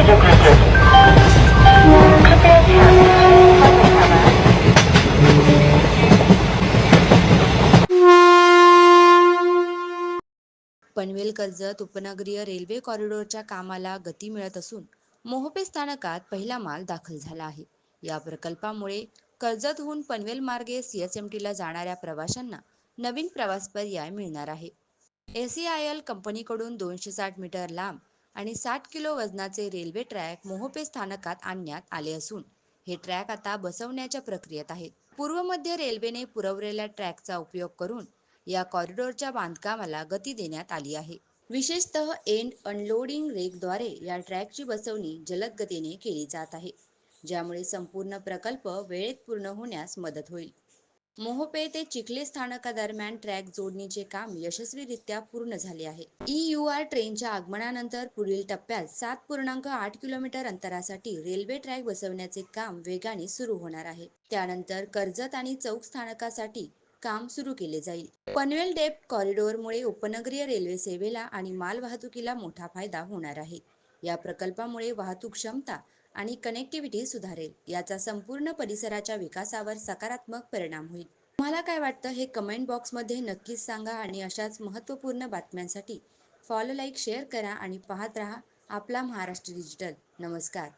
पनवेल कर्जत उपनगरीय रेल्वे कॉरिडॉरच्या कामाला गती मिळत असून मोहपे स्थानकात पहिला माल दाखल झाला आहे. या प्रकल्पामुळे कर्जतहून पनवेल मार्गे सीएसएमटीला जाणाऱ्या प्रवाशांना नवीन प्रवास पर्याय मिळणार आहे. एसीआयएल कंपनीकडून दोनशे साठ मीटर लांब आणि साठ किलो वजनाचे रेल्वे ट्रॅक मोहोपे स्थानकात आणण्यात आले असून हे ट्रॅक आता बसवण्याच्या प्रक्रियेत आहेत. पूर्व मध्य रेल्वेने पुरवलेल्या ट्रॅकचा उपयोग करून या कॉरिडॉरच्या बांधकामाला गती देण्यात आली आहे. विशेषतः एंड अनलोडिंग रेकद्वारे या ट्रॅकची बसवणी जलद गतीने केली जात आहे ज्यामुळे संपूर्ण प्रकल्प वेळेत पूर्ण होण्यास मदत होईल. मोहोपे ते चिखले स्थानकादरम्यान ट्रॅक जोडणीचे काम यशस्वीरित्या पूर्ण झाले आहे. ई यू आर ट्रेनच्या आगमनानंतर पुढील टप्प्यात सात पूर्णांक आठ किलोमीटर अंतरासाठी रेल्वे ट्रॅक बसवण्याचे काम वेगाने सुरू होणार आहे. त्यानंतर कर्जत आणि चौक स्थानकासाठी काम सुरू केले जाईल. पनवेल डेप कॉरिडॉरमुळे उपनगरीय रेल्वे सेवेला आणि मालवाहतुकीला मोठा फायदा होणार आहे. या प्रकल्पामुळे वाहतूक क्षमता आणि कनेक्टिव्हिटी सुधारेल. याचा संपूर्ण परिसराच्या विकासावर सकारात्मक परिणाम होईल. तुम्हाला काय वाटतं हे कमेंट बॉक्समध्ये नक्कीच सांगा आणि अशाच महत्त्वपूर्ण बातम्यांसाठी फॉलो लाईक शेअर करा आणि पाहत रहा आपला महाराष्ट्र डिजिटल नमस्कार.